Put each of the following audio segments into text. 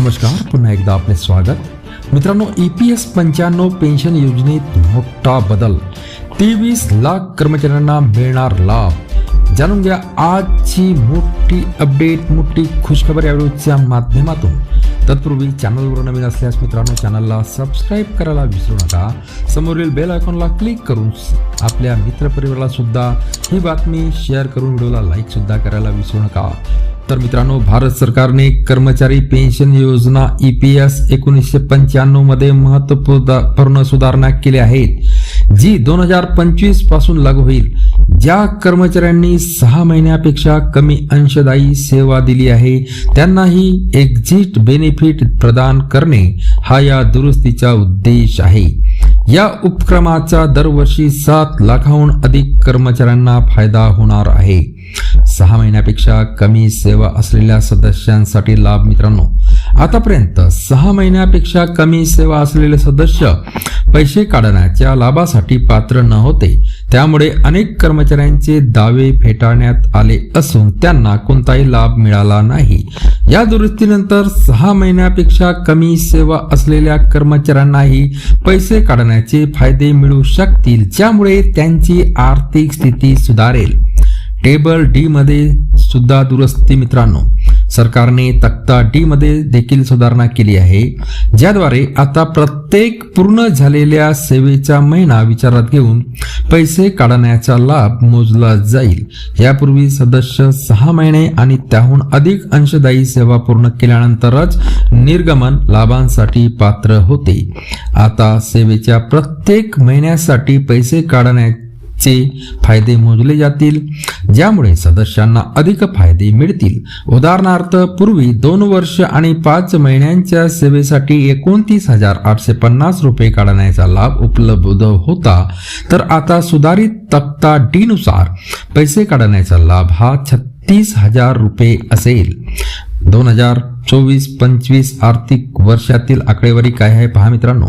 नमस्कार पुन्हा एकदा आपले स्वागत. मित्रांनो ई पी एस पंच्याण्णव पेन्शन योजनेत मोठा बदल. तेवीस लाख कर्मचाऱ्यांना मिळणार लाभ. जाणून घ्या आजची मोठी अपडेट मोठी खुशखबर या व्हिडिओच्या माध्यमातून. तत्पूर्वी चॅनलवर नवीन असल्यास मित्रांनो चॅनलला सबस्क्राईब करायला विसरू नका. समोरील बेल आयकॉनला क्लिक करून आपल्या मित्रपरिवाराला सुद्धा ही बातमी शेअर करून व्हिडिओला लाईक सुद्धा करायला विसरू नका. तर मित्रांनो भारत सरकारने कर्मचारी पेन्शन योजना ई पी एस एकोणीसशे पंच्याण्णवमध्ये महत्त्वपूर्ण सुधारणा केल्या आहेत जी दोन हजार पंचवीसपासून लागू होईल ज्या कर्मचाऱ्यांनी सहा महिन्यापेक्षा कमी अंशदायी सेवा दिली आहे त्यांनाही एक्झिट बेनिफिट प्रदान करणे हा या दुरुस्तीचा उद्देश आहे. या उपक्रमाचा दरवर्षी सात लाखाहून अधिक कर्मचाऱ्यांना फायदा होणार आहे. सहा महिन्यापेक्षा कमी सेवा असलेल्या सदस्यांसाठी लाभ मित्रांनो. आतापर्यंत सहा महिन्यापेक्षा कमी सेवा असलेले सदस्य पैसे काढण्याच्या लाभासाठी पात्र न होते त्यामुळे अनेक कर्मचाऱ्यांचे दावे फेटाळण्यात आले असून त्यांना कोणताही लाभ मिळाला नाही. या दुरुस्तीनंतर सहा महिन्यापेक्षा कमी सेवा असलेल्या कर्मचाऱ्यांनाही पैसे काढण्याचे फायदे मिळू शकतील ज्यामुळे त्यांची आर्थिक स्थिती सुधारेल. टेबल डी मध्ये सुद्धा दुरुस्ती मित्रांनो. सरकारने तक्ता डी मध्ये देखील सुधारणा केली आहे. ज्याद्वारे आता प्रत्येक पूर्ण झालेल्या सेवेचा महिना विचारात घेऊन पैसे काढण्याचा लाभ मोजला जाईल. यापूर्वी सदस्य सहा महिने आणि त्याहून अधिक अंशदायी सेवा पूर्ण केल्यानंतरच निर्गमन लाभांसाठी पात्र होते. आता सेवेच्या प्रत्येक महिन्यासाठी पैसे काढण्या चे फायदे मोजले जातील. ज्यामुळे सदस्यांना अधिक फायदे मिळतील. उदाहरणार्थ पूर्वी दोन वर्ष आणि पाच महिन्यांच्या सेवेसाठी एकोणतीस हजार आठशे पन्नास रुपये काढण्याचा लाभ उपलब्ध होता. तर आता सुधारित तक्ता डी नुसार पैसे काढण्याचा लाभ हा छत्तीस हजार रुपये असेल. दोन हजार चोवीस पंचवीस आर्थिक वर्षातील आकडेवारी काय आहे पहा मित्रांनो.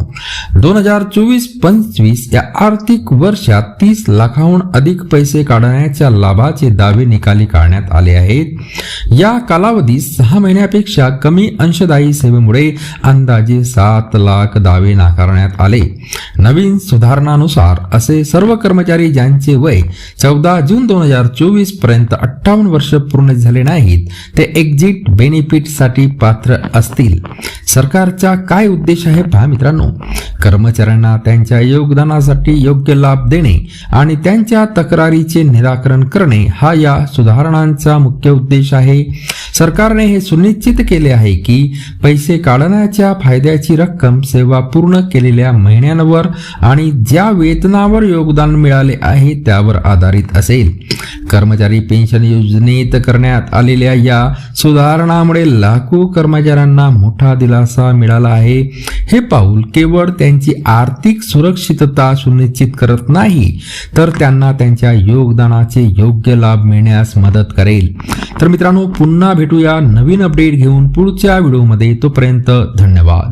दोन हजार चोवीस पंचवीस या आर्थिक वर्षात तीस लाखाहून अधिक पैसे काढण्याच्या लाभाचे दावे निकाली काढण्यात आले आहेत. या कालावधीत सहा महिन्यापेक्षा कमी अंशदायी सेवेमुळे अंदाजे सात लाख दावे नाकारण्यात आले. नवीन सुधारणानुसार असे सर्व कर्मचारी ज्यांचे वय चौदा जून दोन हजार चोवीसपर्यंत अठ्ठावन्न वर्ष पूर्ण झाले नाहीत ते एक्झिट बेनिफिट साठी पात्र असतील. सरकारचा काय उद्देश आहे पहा मित्रांनो. कर्मचाऱ्यांना त्यांच्या योगदानासाठी योग्य लाभ देणे आणि त्यांच्या तक्रारीचे निराकरण करणे हा या सुधारणांचा मुख्य उद्देश आहे. सरकारने हे सुनिश्चित केले आहे की पैसे काढण्याच्या फायद्याची रक्कम सेवा पूर्ण केलेल्या महिन्यांवर आणि ज्या वेतनावर योगदान मिळाले आहे त्यावर आधारित असेल. कर्मचारी पेन्शन योजनेत करण्यात आलेल्या या सुधारणामुळे लाखो कर्मचाऱ्यांना मोठा दिलासा मिळाला आहे. हे पाऊल केवळ त्यांची आर्थिक सुरक्षितता सुनिश्चित करत नाही तर त्यांना त्यांच्या योगदानाचे योग्य लाभ मिळण्यास मदत करेल. तर मित्रांनो पुन्हा भेटूया नवीन अपडेट घेऊन पुढच्या व्हिडिओमध्ये. तोपर्यंत धन्यवाद.